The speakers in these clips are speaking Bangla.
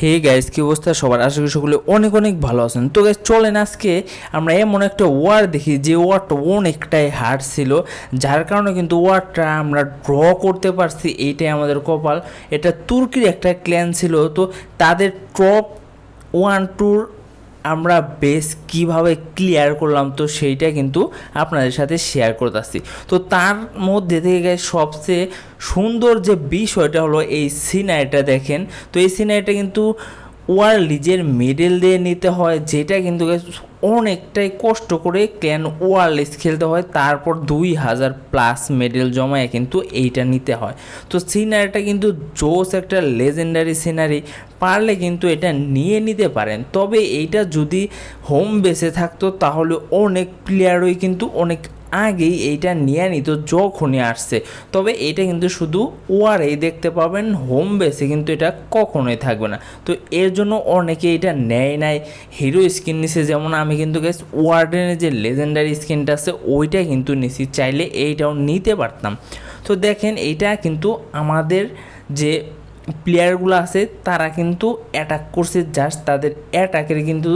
হে গাইস কি অবস্থা সবার? আশা করি সকলে অনেক অনেক ভালো আছেন। তো গাইজ চলেন আজকে আমরা এমন একটা ওয়ার দেখি, যে ওয়ারটা অনেকটাই হার্ড ছিল, যার কারণে কিন্তু ওয়ারটা আমরা ড্র করতে পারছি, এইটাই আমাদের কপাল। এটা তুর্কির একটা ক্ল্যান ছিল, তো তাদের টপ ওয়ান টুর আমরা বেস কীভাবে ক্লিয়ার করলাম, তো সেইটা কিন্তু আপনাদের সাথে শেয়ার করতে আসছি। তো তার মধ্যে থেকে সবচেয়ে সুন্দর যে বিষয়টা হলো এই সিনারিটা দেখেন, তো এই সিনারিটা কিন্তু ওয়ার লিজের মেডেল দিয়ে নিতে হয়, যেটা কিন্তু অনেকটাই কষ্ট করে ক্ল্যান ওয়ারলেস খেলতে হয়, তারপর দুই হাজার প্লাস মেডেল জমায় কিন্তু এইটা নিতে হয়। তো সিনারিটা কিন্তু জোস একটা লেজেন্ডারি সিনারি পারলে কিন্তু এটা নিয়ে নিতে পারেন। তবে এইটা যদি হোম বেসে থাকতো, তাহলে অনেক প্লেয়ারই কিন্তু অনেক আগেই এইটা নিয়ে নিত যখনই আসছে, তবে এটা কিন্তু শুধু ওয়ারেই দেখতে পাবেন হোম বেসে কিন্তু এটা কখনোই থাকবে না। তো এর জন্য অনেকে এটা নেয় নাই। হিরো স্কিন নিছে যেমন আমি কিন্তু গেস ওয়ার্ডেনের যে লেজেন্ডারি স্কিনটা আছে, ওইটা কিন্তু নিছি, চাইলে এইটাও নিতে পারতাম। তো দেখেন, এইটা কিন্তু আমাদের যে প্লেয়ারগুলো আছে, তারা কিন্তু অ্যাটাক করছে জাস্ট তাদের অ্যাটাকের কিন্তু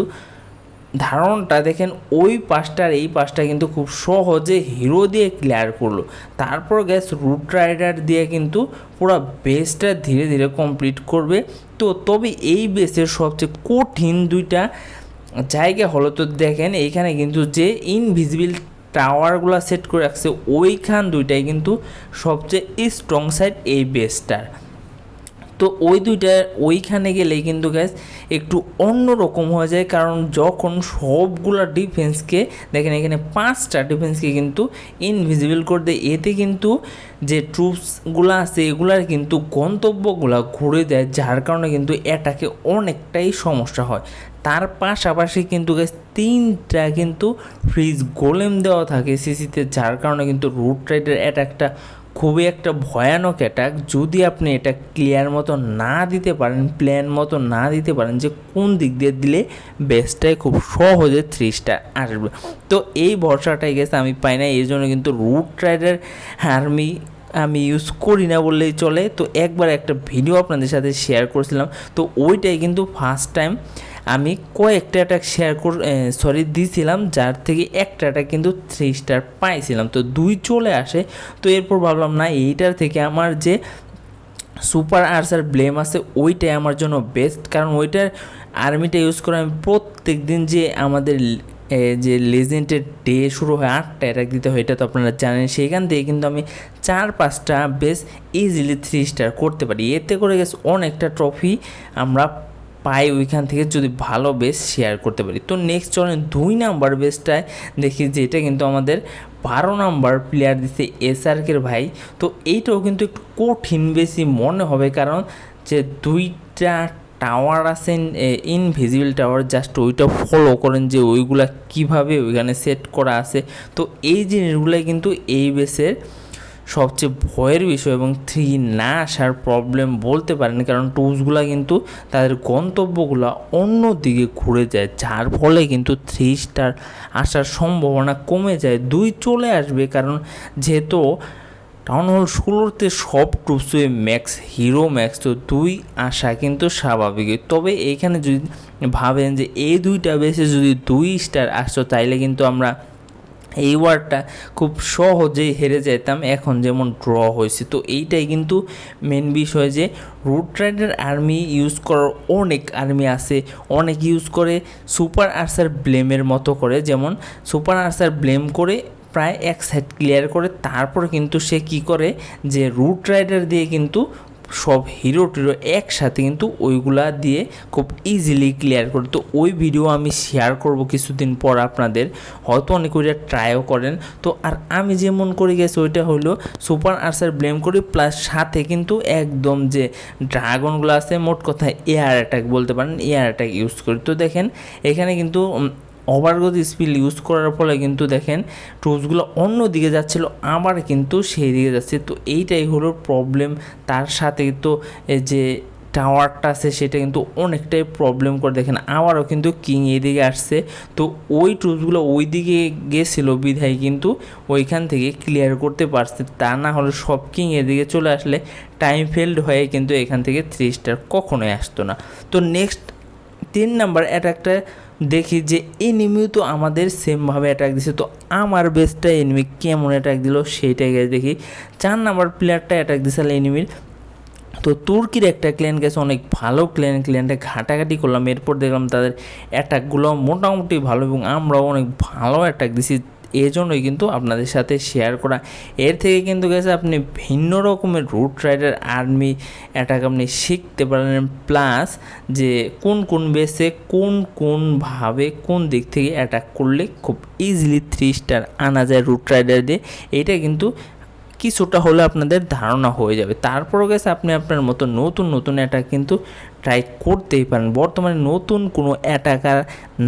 ধারণটা দেখেন ওই পাশটার এই পাশটা কিন্তু খুব সহজে হিরো দিয়ে ক্লিয়ার করল। তারপর গ্যাস রুট রাইডার দিয়ে কিন্তু পুরো বেসটা ধীরে ধীরে কমপ্লিট করবে। তো তবে এই বেসের সবচেয়ে কঠিন দুইটা জায়গা হলো তো দেখেন এইখানে কিন্তু যে ইনভিজিবল টাওয়ারগুলো সেট করে রাখছে, ওইখান দুইটাই কিন্তু সবচেয়ে স্ট্রং সাইড এই বেসটার তো ওই দুইটা, ওইখানে গেলেই কিন্তু গ্যাস একটু অন্য রকম হয়ে যায়। কারণ যখন সবগুলা ডিফেন্সকে দেখেন এখানে পাঁচটা ডিফেন্সকে কিন্তু ইনভিজিবল করে দেয়। এতে কিন্তু যে ট্রুপসগুলো আছে, এগুলার কিন্তু গন্তব্যগুলো ঘুরে দেয়, যার কারণে কিন্তু এটাকে অনেকটাই সমস্যা হয়। তার পাশাপাশি কিন্তু গ্যাস তিনটা কিন্তু ফ্রিজ গোলেম দেওয়া থাকে সিসিতে যার কারণে কিন্তু রুট রাইডের অ্যাটাকটা খুবই একটা ভয়ানক অ্যাটাক যদি আপনি এটা ক্লিয়ার মতো না দিতে পারেন প্ল্যান মতো না দিতে পারেন যে কোন দিক দিয়ে দিলে বেস্টটাই খুব সহজে থ্রি স্টার আসবে। তো এই ভরসাটাই গেছে আমি পাই না এই জন্য কিন্তু রুট রাইডার আর্মি আমি ইউজ করি না বললেই চলে। তো একবার একটা ভিডিও আপনাদের সাথে শেয়ার করেছিলাম, তো ওইটাই কিন্তু ফার্স্ট টাইম আমি কয়েকটা অ্যাটাক শেয়ার কর সরি দিয়েছিলাম যার থেকে একটা অ্যাটাক কিন্তু থ্রি স্টার পাইছিলাম। তো দুই চলে আসে, তো এরপর ভাবলাম, না, এইটার থেকে আমার যে সুপার আর্সার ব্লেম আছে, ওইটাই আমার জন্য বেস্ট কারণ ওইটার আর্মিটা ইউজ করে আমি প্রত্যেক দিন যে আমাদের যে লেজেন্ডের ডে শুরু হয়, আটটা অ্যাটাক দিতে হয়, এটা তো আপনারা জানেন, সেইখান থেকে কিন্তু আমি চার, পাঁচটা বেশ ইজিলি থ্রি স্টার করতে পারি। এতে করে গেছে অনেকটা ট্রফি আমরা পাই ওইখান থেকে যদি ভালো বেস শেয়ার করতে পারি। তো নেক্সট চলেন দুই নাম্বার বেসটায় দেখি যে এটা কিন্তু আমাদের বারো নাম্বার প্লেয়ার দিচ্ছে এসআরকের ভাই। তো এইটাও কিন্তু একটু কঠিন বেশি মনে হবে কারণ যে দুইটা টাওয়ার আছেন ইনভিজিবল টাওয়ার জাস্ট ওইটা ফলো করেন যে ওইগুলা কীভাবে ওইখানে সেট করা আছে। তো এই জিনিসগুলাই কিন্তু এই বেসের সবচেয়ে ভয়ের বিষয় এবং থ্রি না আসার প্রবলেম বলতে পারেন কারণ টুলসগুলো কিন্তু তাদের গন্তব্যগুলো অন্য দিকে ঘুরে যায়, যার ফলে কিন্তু থ্রি স্টার আসার সম্ভাবনা কমে যায়। দুই চলে আসবে কারণ যেহেতু টাউন হল ষোলোতে সব ট্রুপসে ম্যাক্স হিরো ম্যাক্স তো দুই আসা কিন্তু স্বাভাবিক। তবে এখানে যদি ভাবেন যে এই দুইটা বেসে যদি দুই স্টার আসতো, তাইলে কিন্তু আমরা এই ওয়ার্ডটা খুব সহজেই হেরে যেতাম এখন যেমন ড্র হয়েছে তো এইটাই কিন্তু মেন বিষয় যে রুট রাইডার আর্মি ইউজ করার অনেক আর্মি আছে। অনেক ইউজ করে সুপার আর্সার ব্লেমের মতো করে। যেমন সুপার আর্সার ব্লেম করে প্রায় এক সাইড ক্লিয়ার করে। তারপর কিন্তু সে কি করে? যে রুট রাইডার দিয়ে কিন্তু সব হিরো টিরো একসাথে কিন্তু ওইগুলা দিয়ে খুব ইজিলি ক্লিয়ার করে। তো ওই ভিডিও আমি শেয়ার করব কিছুদিন পর আপনাদের। হয়তো অনেক ওইটা ট্রাইও করেন। তো আর আমি যেমন করে গেছি ওইটা হলো সুপার আর্সার ব্লেম করি প্লাস সাথে কিন্তু একদম যে ড্রাগনগুলো আছে, মোট কথা এয়ার অ্যাটাক বলতে পারেন এয়ার অ্যাটাক ইউজ করি। তো দেখেন, এখানে কিন্তু ওভারগতি স্পিড ইউজ করার ফলে কিন্তু দেখেন টুলসগুলো অন্য দিকে যাচ্ছিল, আবার কিন্তু সেই দিকে যাচ্ছে। তো এইটাই হলো প্রবলেম তার সাথে তো যে টাওয়ারটা আছে, সেটা কিন্তু অনেকটাই প্রবলেম করে। দেখেন আবারও কিন্তু কিং এদিকে আসছে। তো ওই টুলসগুলো ওই দিকে গেছিল বিধায় কিন্তু ওইখান থেকে ক্লিয়ার করতে পারছে। তা না হলে সব কিং এদিকে চলে আসলে টাইম ফেল্ড হয়ে কিন্তু এখান থেকে থ্রি স্টার কখনোই আসতো না। তো নেক্সট তিন নাম্বার অ্যাটাকটা দেখি যে এনিমিও তো আমাদের সেমভাবে অ্যাটাক দিছে। তো আমার বেস্টটা এনিমি কেমন অ্যাটাক দিল সেইটাই গেছে দেখি। চার নাম্বার প্লেয়ারটা অ্যাটাক দিছিল এনিমির তো তুর্কির একটা ক্লেন গেছে অনেক ভালো ক্লেন ক্লেনটা ঘাটাঘাটি করলাম। এরপর দেখলাম তাদের অ্যাটাকগুলো মোটামুটি ভালো এবং আমরাও অনেক ভালো অ্যাটাক দিছি। এই জন্যই কিন্তু আপনাদের সাথে শেয়ার করা। এর থেকে কিন্তু গেছে আপনি ভিন্ন রকমের রুট রাইডার আর্মি অ্যাটাক আপনি শিখতে পারেন। প্লাস যে কোন কোন বেসে কোন কোনভাবে কোন দিক থেকে অ্যাটাক করলে খুব ইজিলি থ্রি স্টার আনা যায় রুট রাইডার দিয়ে। এইটা কিন্তু কিছুটা হলে আপনাদের ধারণা হয়ে যাবে। তারপরও গেছে আপনি আপনার মতো নতুন নতুন অ্যাটাক কিন্তু ট্রাই করতেই পারেন। বর্তমানে নতুন কোনো অ্যাটাকার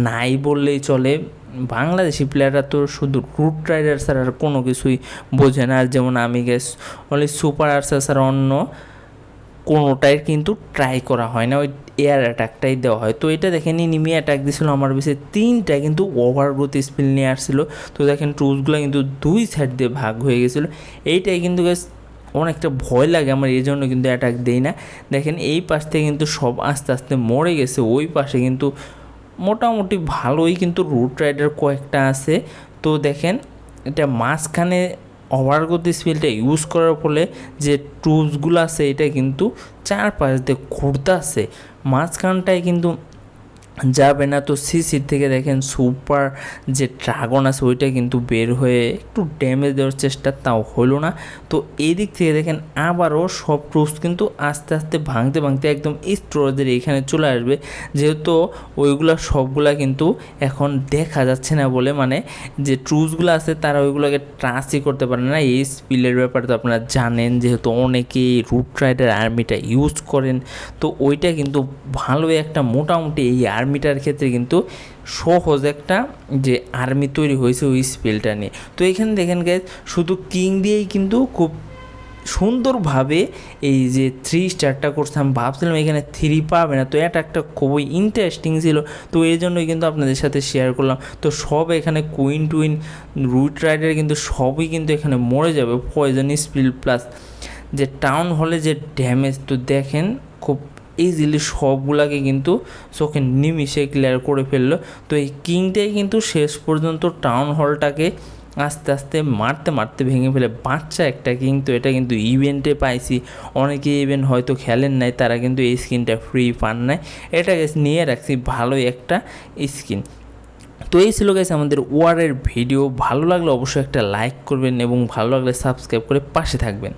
নাই বললেই চলে। বাংলাদেশি প্লেয়াররা তো শুধু রুট রাইডার ছাড়া আর কোনো কিছুই বোঝে না। আর যেমন আমি গেস অনলি সুপার আর্সার ছাড়া অন্য কোনোটাই কিন্তু ট্রাই করা হয় না। ওই এয়ার অ্যাটাকটাই দেওয়া হয়। তো এটা দেখেন নিমি অ্যাটাক দিয়েছিল আমার বেশি তিনটা কিন্তু ওভার গ্রোথ স্পিল নিয়ে আসছিল। তো দেখেন টুলসগুলো কিন্তু দুই সাইড দিয়ে ভাগ হয়ে গেছিল। এইটাই কিন্তু অনেকটা ভয় লাগে আমার, এই জন্য কিন্তু অ্যাটাক দেই না। দেখেন, এই পাশ থেকে কিন্তু সব আস্তে আস্তে মরে গেছে। ওই পাশে কিন্তু মোটামুটি ভালোই কিন্তু রুট রাইডার কয়েকটা আছে। তো দেখেন, এটা মাঝখানে ওভারগতি স্পিলটা ইউজ করার ফলে যে টুলসগুলো আছে, এটা কিন্তু চারপাশ দিয়ে ঘুরতে আছে মাঝখানটায় কিন্তু যাবে না। তো সিসির থেকে দেখেন সুপার যে ড্রাগন আছে, ওইটা কিন্তু বের হয়ে একটু ড্যামেজ দেওয়ার চেষ্টা তাও হলো না। তো এই দিক থেকে দেখেন আবারও সব ট্রুপস কিন্তু আস্তে আস্তে ভাঙতে ভাঙতে একদম স্টোরেজের এখানে চলে আসবে। যেহেতু ওইগুলা সবগুলা কিন্তু এখন দেখা যাচ্ছে না বলে মানে যে ট্রুপসগুলো আছে তারা ওইগুলোকে ট্রাস্টই করতে পারে না। এই স্পিলের ব্যাপারে তো আপনারা জানেন, যেহেতু অনেকেই রুট রাইডার আর্মিটা ইউজ করেন, তো ওইটা কিন্তু ভালোই একটা মোটামুটি এই আর্মিটার ক্ষেত্রে কিন্তু সহজ একটা যে আর্মি তৈরি হয়েছে ওই স্পেলটা নিয়ে। তো এখানে দেখেন গাইজ শুধু কিং দিয়েই কিন্তু খুব সুন্দরভাবে এই যে থ্রি স্টারটা করছে। আমি ভাবছিলাম এখানে থ্রি পাবে না, তো এটা একটা খুবই ইন্টারেস্টিং ছিল। তো এই জন্যই কিন্তু আপনাদের সাথে শেয়ার করলাম। তো সব এখানে কুইন টুইন রুট রাইডার কিন্তু সবই কিন্তু এখানে মরে যাবে। পয়জন স্পিল প্লাস যে টাউন হলে যে ড্যামেজ তো দেখেন খুব ইজিলি সবগুলাকে কিন্তু চোখে নিমিশে ক্লিয়ার করে ফেলল। তো এই কিংটাই কিন্তু শেষ পর্যন্ত টাউন হলটাকে আস্তে আস্তে মারতে মারতে ভেঙে ফেলে। বাচ্চা একটা কিং, তো এটা কিন্তু ইভেন্টে পাইছি। অনেকে ইভেন্ট হয়তো খেলেন নাই, তারা কিন্তু এই স্কিনটা ফ্রি পান নাই। এটাকে নিয়ে রাখছি, ভালোই একটা স্কিন তো এই ছিল গেছে আমাদের ওয়ারের ভিডিও ভালো লাগলে অবশ্যই একটা লাইক করবেন এবং ভালো লাগলে সাবস্ক্রাইব করে পাশে থাকবেন।